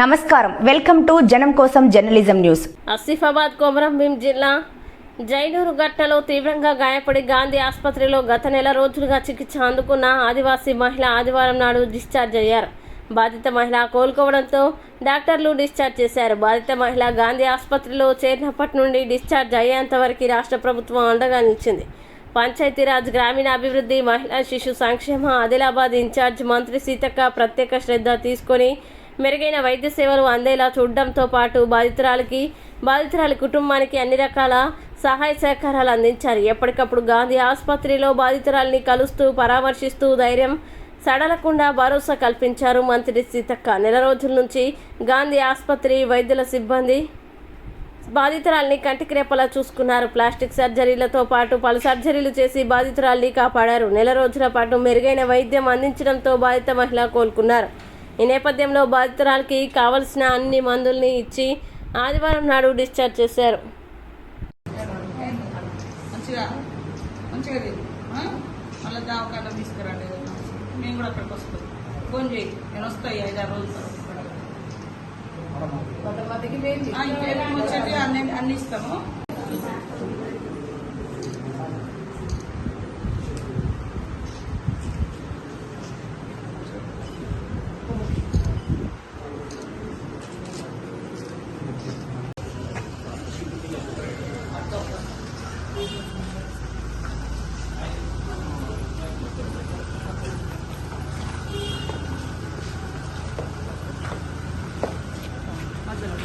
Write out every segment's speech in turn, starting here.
నమస్కారం. Welcome to జనం కోసం జర్నలిజం న్యూస్. ఆసిఫాబాద్ కొమరంభీం జిల్లా జైనూరు ఘట్టలో తీవ్రంగా గాయపడి గాంధీ ఆసుపత్రిలో గత నెల రోజులుగా చికిత్స అందుకున్న ఆదివాసీ మహిళ ఆదివారం నాడు డిశ్చార్జ్ అయ్యారు. బాధిత మహిళ కోలుకోవడంతో డాక్టర్లు డిశ్చార్జ్ చేశారు. బాధిత మహిళ గాంధీ ఆసుపత్రిలో చేరినప్పటి నుండి డిశ్చార్జ్ అయ్యేంత వరకు రాష్ట్ర ప్రభుత్వం అండగా నిలిచింది. పంచాయతీరాజ్ గ్రామీణాభివృద్ధి మహిళా శిశు సంక్షేమ ఆదిలాబాద్ ఇన్ఛార్జ్ మంత్రి సీతక్క ప్రత్యేక శ్రద్ధ తీసుకొని మెరుగైన వైద్య సేవలు అందేలా చూడడంతో పాటు బాధితురాలకి బాధితురాలి కుటుంబానికి అన్ని రకాల సహాయ సహకారాలు అందించారు. ఎప్పటికప్పుడు గాంధీ ఆసుపత్రిలో బాధితురాలిని కలుస్తూ పరామర్శిస్తూ ధైర్యం సడలకుండా భరోసా కల్పించారు మంత్రి సీతక్క. నెల రోజుల నుంచి గాంధీ ఆసుపత్రి వైద్యుల సిబ్బంది బాధితురాల్ని కంటికి రెప్పలా చూసుకున్నారు. ప్లాస్టిక్ సర్జరీలతో పాటు పలు సర్జరీలు చేసి బాధితురాల్ని కాపాడారు. నెల రోజుల పాటు మెరుగైన వైద్యం అందించడంతో బాధిత మహిళ కోలుకున్నారు. ఈ నేపథ్యంలో బాధితురాలకి కావలసిన అన్ని మందుల్ని ఇచ్చి ఆదివారం నాడు డిశ్చార్జ్ చేశారు. మేము కూడా అక్కడికి వస్తాం. ఫోన్ చేయి. నేను వస్తాయి ఐదారు రోజులు అన్ని ఇస్తాము.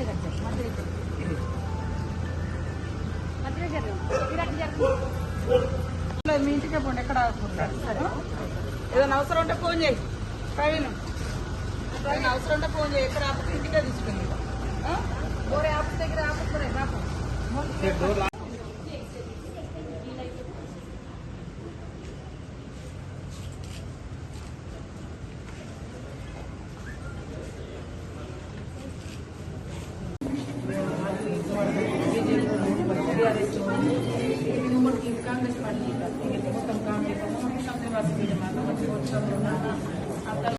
మీ ఊరికి మీ ఇంటికే పోండి ఎక్కడ ఆగకుండా. ఏదైనా అవసరం ఉంటే ఫోన్ చేయి. ప్రవీణ్ ప్రవీణ్ అవసరం ఉంటే ఫోన్ చేయి. ఎక్కడ ఆపకు ఇంటికే తీసుకెళ్ళి ఆఫీస్ దగ్గర ఆపకుండా Kita mengkampanyekan, kita mengkampanyekan, kita mengkampanyekan, kita mengkampanyekan, kita mengkampanyekan,